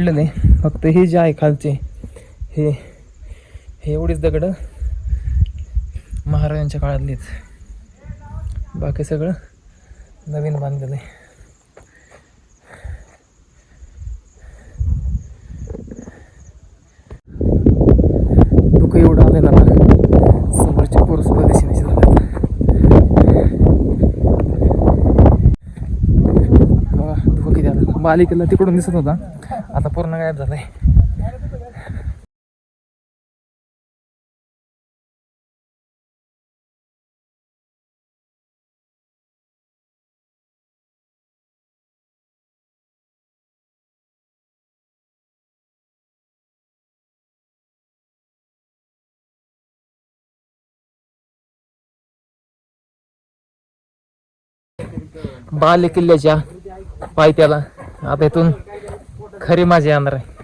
सदर सगळे फक्त हे जे आहे खालचे हे हे एवढीच दगडं महाराजांच्या काळातलीच. बाकी सगळं नवीन बांधलेलं आहे. धुकं एवढं आलेलं ना समोरच्या पुरुष प्रदेशाने झालं बघा धुकं किती आलं. बालिकेला तिकडून दिसत होता. आता पूर्ण गायब झालाय. बाले किल्ल्याच्या पायथ्याला आता इथून खरी माझी येणार आहे.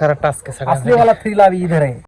खरा टास्क सगळा असली वाला फ्री लावी इधर आहे.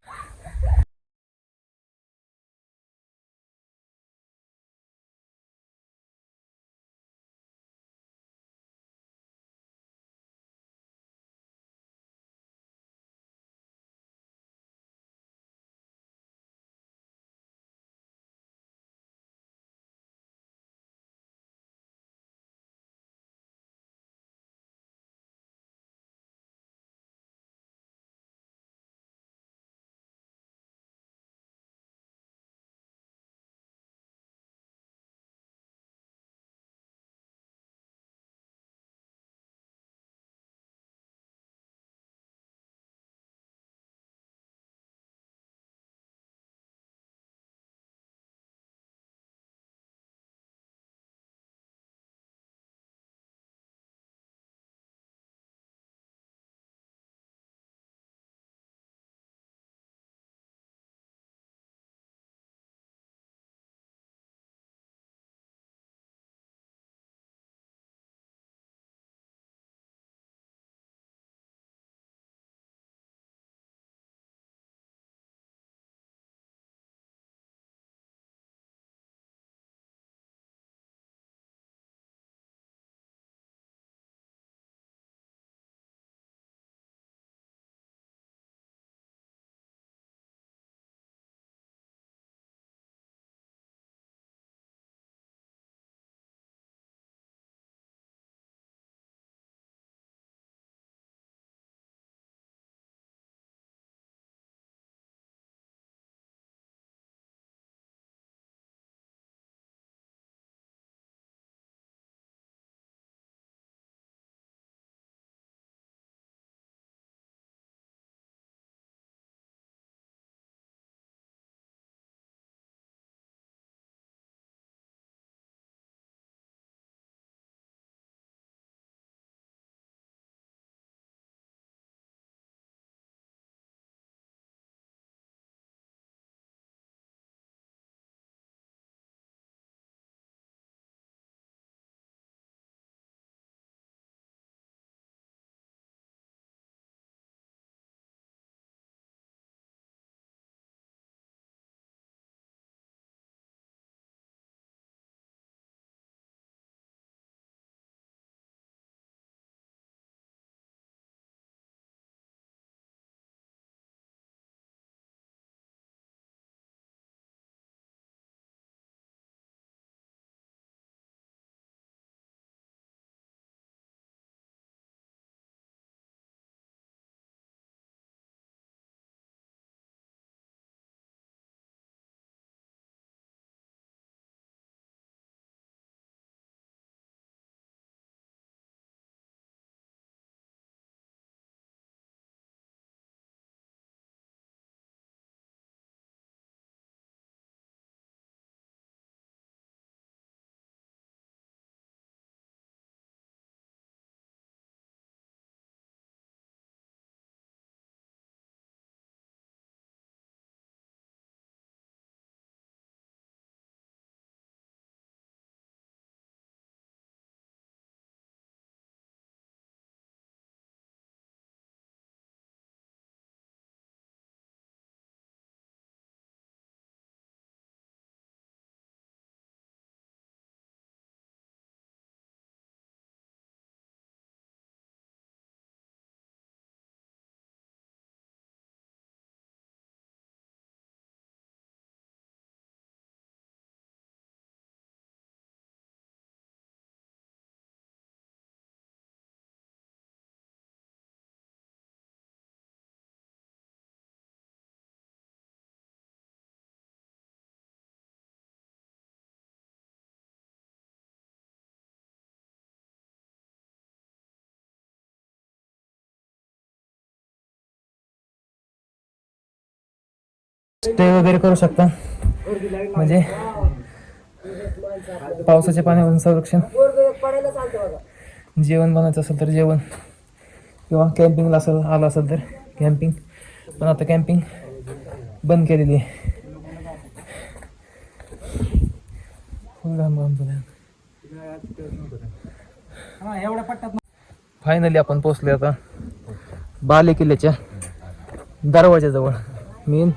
स्टे वगैरे करू शकता. म्हणजे पावसाच्या पाण्यापासून संरक्षण. जेवण बनायचं असेल तर जेवण. किंवा कॅम्पिंगला असेल आलं असेल तर कॅम्पिंग पण आता कॅम्पिंग बंद केलेली आहे. फायनली आपण पोचले आता. बाले किल्ल्याच्या दरवाजाजवळ. मेन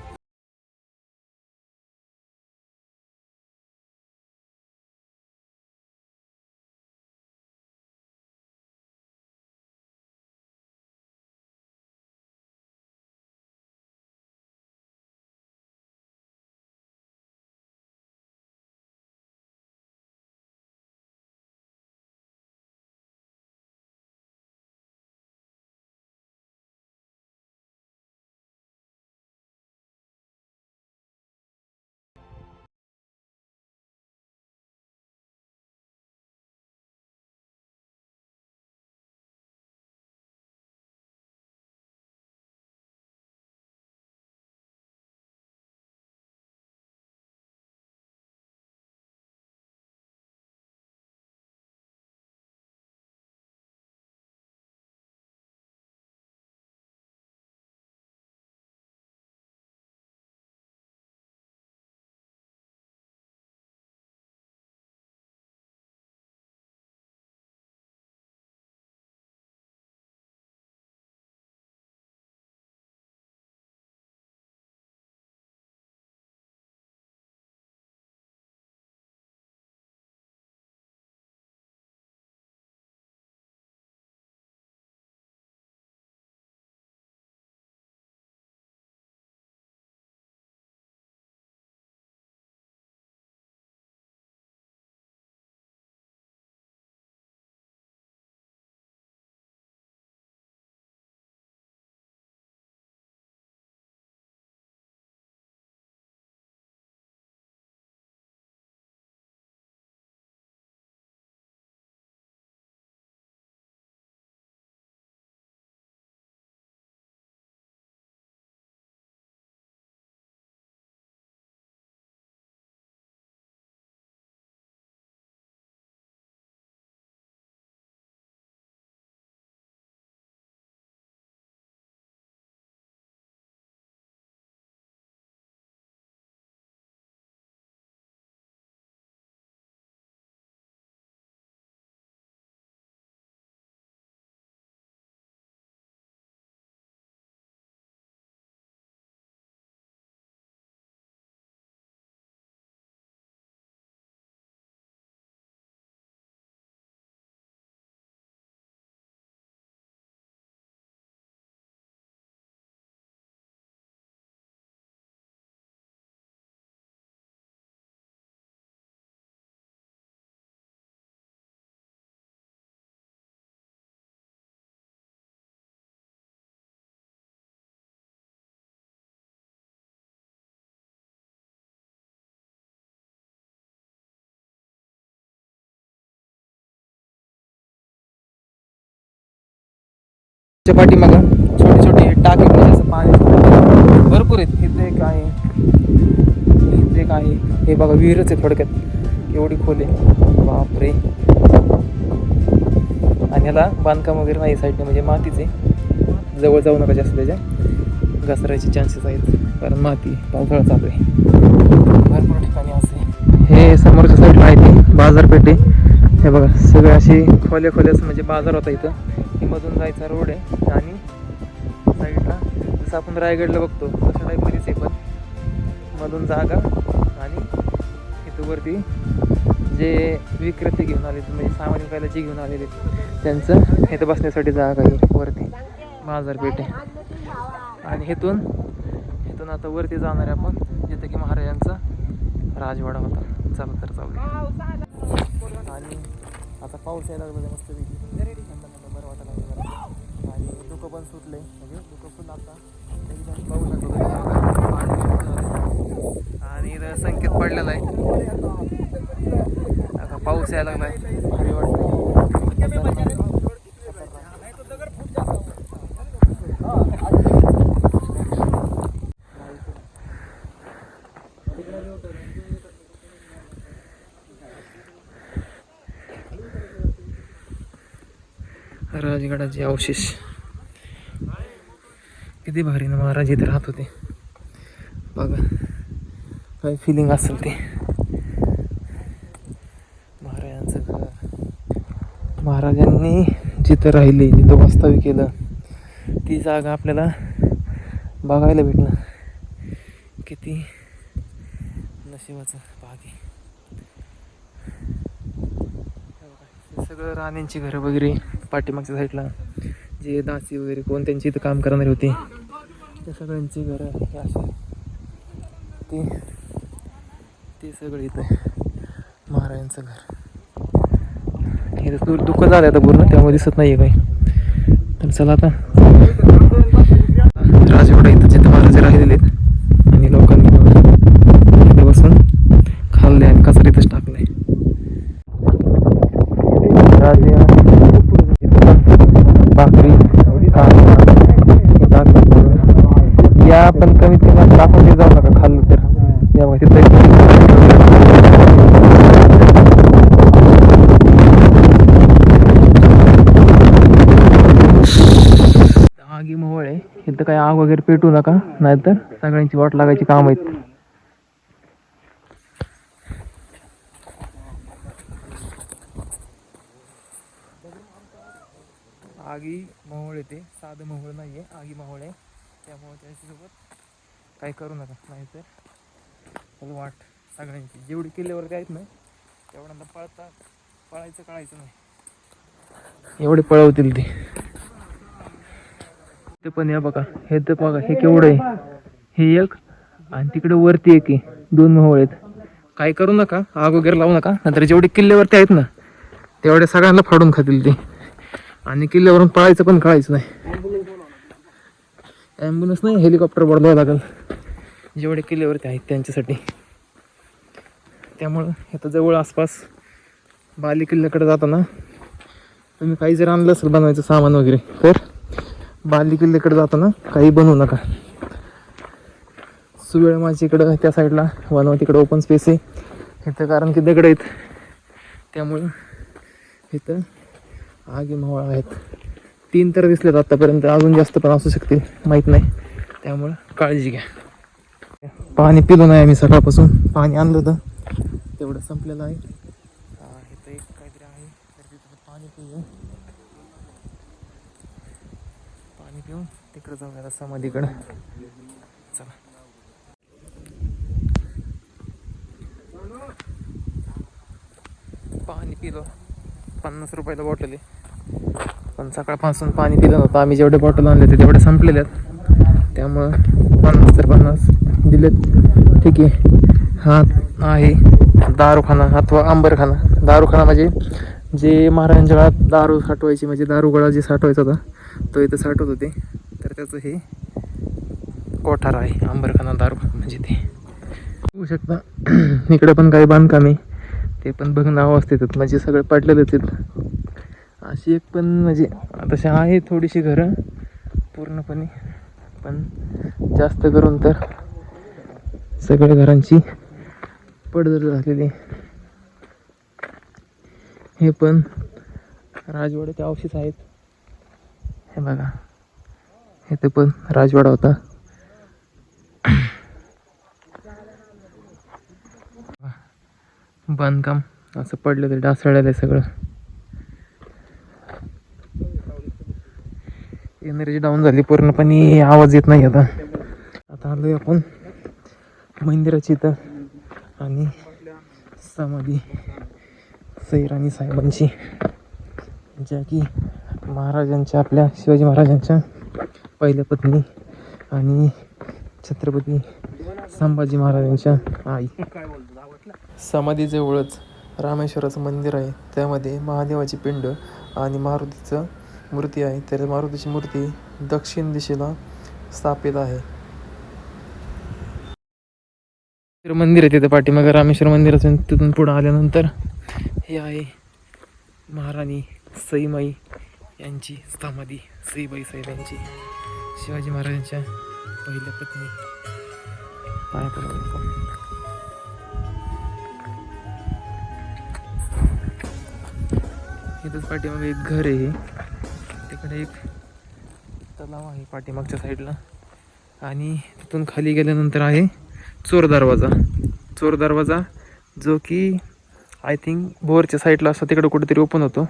च्या पाठीमागं छोटे छोटे टाकी म्हणजे असं पाणी भरपूर आहेत. इथे एक आहे. इथे एक आहे. हे बघा विहीरच आहे थोडक्यात. एवढी खोल आहे. बापरे. आणि ह्याला बांधकाम वगैरे नाही साईडने म्हणजे मातीच आहे. जवळ जाऊ नका जास्त त्याच्या. घसरायचे चान्सेस आहेत. कारण माती पावसाळा चालू आहे. भरपूर ठिकाणी असे. हे समोरच्या साईडला आहे ते बाजारपेठ. आहे हे बघा सगळे असे खोल्या खोल्याच म्हणजे बाजार होता इथं. की मधून जायचा रोड आहे आणि साईडला जसं आपण रायगडला बघतो तशा टाईपमध्येच आहे पण. मधून जागा आणि इथं वरती जे विक्रेते घेऊन आले म्हणजे सामान विकायला जे घेऊन आलेले त्यांचं इथं बसण्यासाठी जागा आहे वरती बाजारपेठ आहे. आणि इथून इथून आता वरती जाणार आहे आपण जिथं की महाराजांचा राजवाडा होता. चला तर जाऊया. आणि आता पाऊस यायला लागला मस्त पैकी. बरं वाटायला लागलं जरा. आणि धुकं पण सुटले म्हणजे धुकं पण आता. एकदम पाहू शकतो आणि संकेत पडलेला आहे. आता पाऊस यायला लागला. आहे राजगडाचे अवशेष. किती भारी ना महाराज इथे राहत होते. बघा काय फिलिंग असेल ते. महाराजांचं घर. महाराजांनी जिथं राहिले जिथं वास्तव्य केलं ती जागा आपल्याला बघायला भेटणं किती नशिबाचं भाग आहे हे सगळं राण्यांची घरं वगैरे पाठीमागच्या साईडला जे दासी वगैरे कोण त्यांची इथं काम करणारे होते त्या सगळ्यांची घरं हे असे ते ते सगळं इथं महाराजांचं घर. हे तर दु- दुःख झालं आता पूर्ण त्यामुळे दिसत नाही आहे काही. तर चला आता. राजवाडा इथं जिथं महाराज राहिलेले आहेत आणि लोकांनी इथे बसून खाल्ले आणि कचरा इथंच टाकलाय राजे भाकरी खाणं, हे टाकलं. या पण कमीत कमी आता आपण ते जाऊ नका खाल्लं तर यामध्ये आगी मोहळ आहे इथं काही आग वगैरे पेटू नका नाहीतर सगळ्यांची वाट लागायची काम आहेत आगी मोहोळ येते साधं मोहोळ नाही आहे आगी मोहोळ आहे. त्यामुळे त्याच्यासोबत काही करू नका नाहीतर त्याला वाट सगळ्यांची. जेवढी किल्ल्यावरती आहेत ना तेवढ्यांदा पळता पळायचं कळायचं नाही. एवढे पळवतील ते. ते पण या बघा. हे तर बघा हे केवढं आहे. हे एक आणि तिकडे वरती एक आहे. दोन मोहोळ आहेत. काय करू नका आग वगैरे लावू नका. नंतर जेवढे किल्ल्यावरती आहेत ना तेवढे सगळ्यांना फाडून खातील ते. आणि किल्ल्यावरून पळायचं पण कळायचं नाही. ॲम्ब्युलन्स नाही हेलिकॉप्टर बोलवावं लागेल. जेवढे किल्ल्यावरती आहेत त्यांच्यासाठी. त्यामुळं आता जवळ आसपास बाली किल्ल्याकडे जाताना तुम्ही काही जर आणलं असेल बनवायचं सामान वगैरे तर? बाली किल्ल्याकडे जाताना काही बनवू नका. सुवेळ माझी इकडं त्या साईडला वनवा तिकडं ओपन स्पेस आहे. इथं कारण की दगड आहेत. त्यामुळं इथं आगी मावळा आहेत. तीन तर दिसलेत आत्तापर्यंत अजून जास्त पण असू शकतील माहीत नाही. त्यामुळं काळजी घ्या. पाणी पिलो नाही आम्ही सकाळपासून. पाणी आणलं होतं. तेवढं संपलेलं आहे हा, इथं एक काहीतरी आहे तर तिथं पाणी पिऊया पाणी पिऊन जाऊया समाधीकडं. चला. पाणी पिलो. पन्नास रुपयाला बॉटल आहे. पण सकाळपासून पाणी पिलं नव्हतं. आम्ही जेवढे बॉटल आणले होते तेवढे संपलेले आहेत. त्यामुळं पन्नास तर पन्नास दिलेत. ठीक आहे. हा आहे दारूखाना अथवा आंबरखाना. दारूखाना म्हणजे जे महाराजांच्या काळात दारू साठवायची म्हणजे दारू जे साठवायचा होता तो इथं साठवत होते. त्याचं हे कोठार आहे आंबरखाना दारू म्हणजे ते. बघू शकता. इकडे पण काही बांधकाम आहे. ते पण बघणं अवस्थेत म्हणजे सगळे पडलेलेच आहेत. अशी एक पण म्हणजे तशी आहे थोडीशी घरं पूर्णपणे पण जास्त करून तर सगळ्या घरांची पडझड झालेली हे पण राजवाड्याचे अवशेष आहेत. हे बघा. इथे पण राजवाडा होता. बांधकाम असं पडलं तर डासळलेलं आहे सगळं. एनर्जी डाऊन झाली पूर्णपणे आवाज येत नाही आता. आता आलोय आपण मंदिराची इथं आणि समाधी सैराणी साहेबांची. ज्या की महाराजांच्या आपल्या शिवाजी महाराजांच्या पहिल्या पत्नी आणि छत्रपती संभाजी महाराजांच्या आई. समाधीजवळच रामेश्वराचं मंदिर आहे. त्यामध्ये महादेवाची पिंड आणि मारुतीचं मूर्ती आहे. तर मारुतीची मूर्ती दक्षिण दिशेला स्थापित आहे. मंदिर आहे तिथे पाठीमागं रामेश्वर मंदिराचं तिथून पुढं आल्यानंतर हे आहे महाराणी सईमाई यांची समाधी. श्रीबाई साहेब यांची शिवाजी महाराजांच्या पहिल्या पत्नी. पाया इथंच पाठीमागे एक घर आहे तिकडे एक तलाव आहे पाठीमागच्या साईडला. आणि तिथून खाली गेल्यानंतर आहे चोर दरवाजा. चोर दरवाजा जो की आय थिंक बोरच्या साईडला असा तिकडे कुठेतरी ओपन होतो.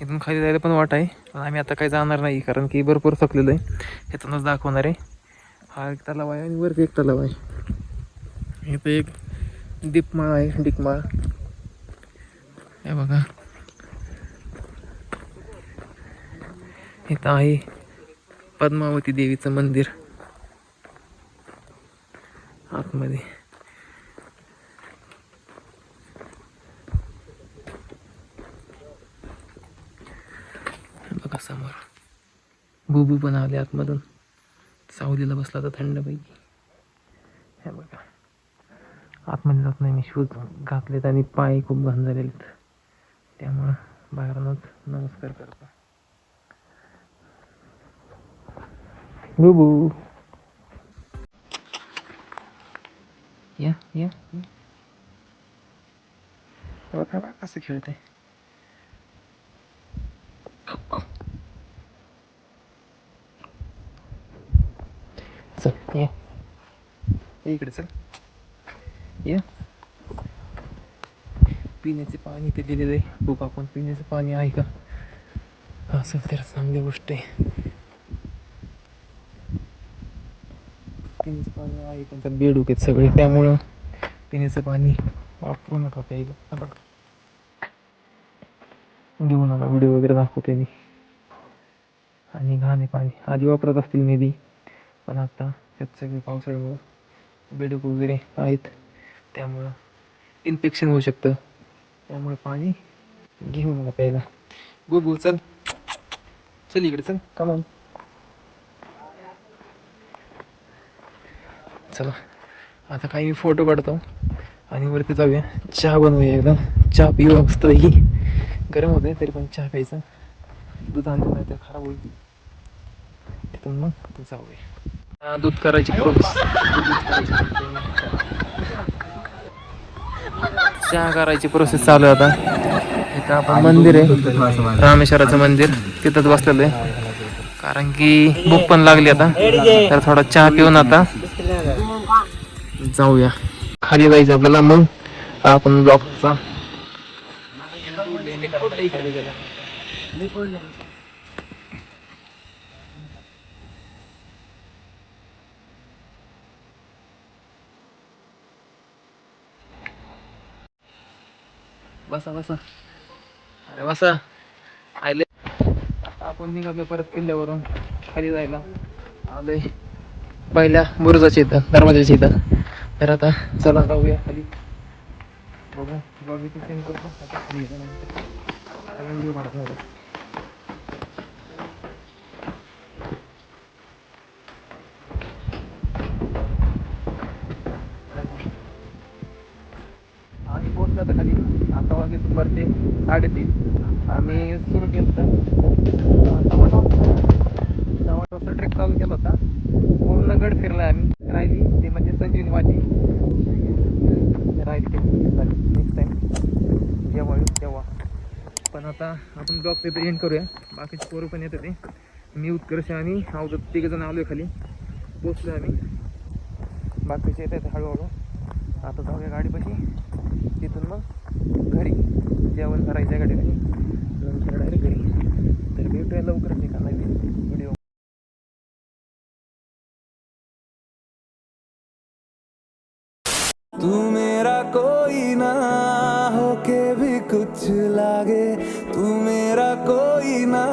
इथून खाली जायला पण वाट आहे. पण आम्ही आता काही जाणार नाही कारण की भरपूर थकलेलं आहे. इथूनच दाखवणार आहे. हा एक तलाव आहे आणि वरती एक तलाव आहे. इथं एक दीपमाळ आहे डिकमाळ हे बघा. इथं आहे पद्मावती देवीचं मंदिर. आतमध्ये बघा समोर बुबू पण आले आतमधून. सावलीला बसला तर थंडपैकी. हे बघा. आतमध्ये जात नाही मी शूज घातलेत आणि पाय खूप घाण झालेले त्यामुळं बाहेरूनच नमस्कार करतो. बुबू या या या. बघा बघा कसं खेळते चल ये। इकडे चल. ये. पिण्याचे पाणी ते दिलेलं आहे. बघू आपण पिण्याचं पाणी आहे का? असं तर चांगली गोष्ट आहे. पिण्याचं पाणी आहे त्यांचा त्यात बेडूक आहेत सगळे. त्यामुळं पिण्याचं पाणी वापरू नका प्यायला. देऊ नका. व्हिडिओ वगैरे दाखवते मी. आणि घाणे पाणी. आधी वापरत असतील मे बी. पण आता त्यात सगळे पावसाळ्यामुळं बेडूक वगैरे आहेत. त्यामुळं इन्फेक्शन होऊ शकतं. त्यामुळे पाणी घेऊ नका प्यायला. बुबू चल. चल इकडे चल. कमान चला. आता काही मी फोटो काढतो आणि वरती जाऊया. चहा बनवूया एकदम. चहा पिऊ मस्त ही गरम होते तरी पण चहा प्यायचा. दूध आणलं नाही तर खराब होईल. तिथून मग जाऊया. दूध करायची प्रोसेस चहा करायची प्रोसेस चालू आहे आता. इथं आपण मंदिर आहे. रामेश्वराचं मंदिर. तिथंच बसलेलं आहे. कारण की भूक पण लागली आता. तर थोडा चहा पिऊन आता जाऊया. खाली जायचं आपल्याला मग. आपण ब्लॉकचा बसा बसा. अरे बसा. आले आपण निघालो परत किल्ल्यावरून. खाली जायला. आलोय पहिल्या बुरुजाच्या इथं दरवाजाच्या इथं. तर आता चला जाऊया खाली. बघू. बघितलं शंभर ते साडेतीन. आम्ही सुरू केलं सहा वाजता ट्रेक चालू केला होता. पूर्ण गड फिरला आम्ही. राहिली ते म्हणजे संजीवनी वाटी. राहिली ते नेक्स्ट टाईम जेव्हा येऊ तेव्हा. पण आता आपण ब्लॉग तिथे एंड करूया. बाकीचे पोरं पण येतं ते. मी उत्कर्ष आणि अवधूत तिघ जण आहे खाली. पोचलो आम्ही. बाकीचे येत आहेत हळूहळू. आता जाऊया गाडीपाशी. तिथून मग घरी. जेवण करायचं आहे गाडी नंतर डायरेक्ट घरी. तर भेटूया लवकरच एका नवीन व्हिडिओ तू मेरा कोई ना हो के भी कुछ लागे. तू मेरा कोई ना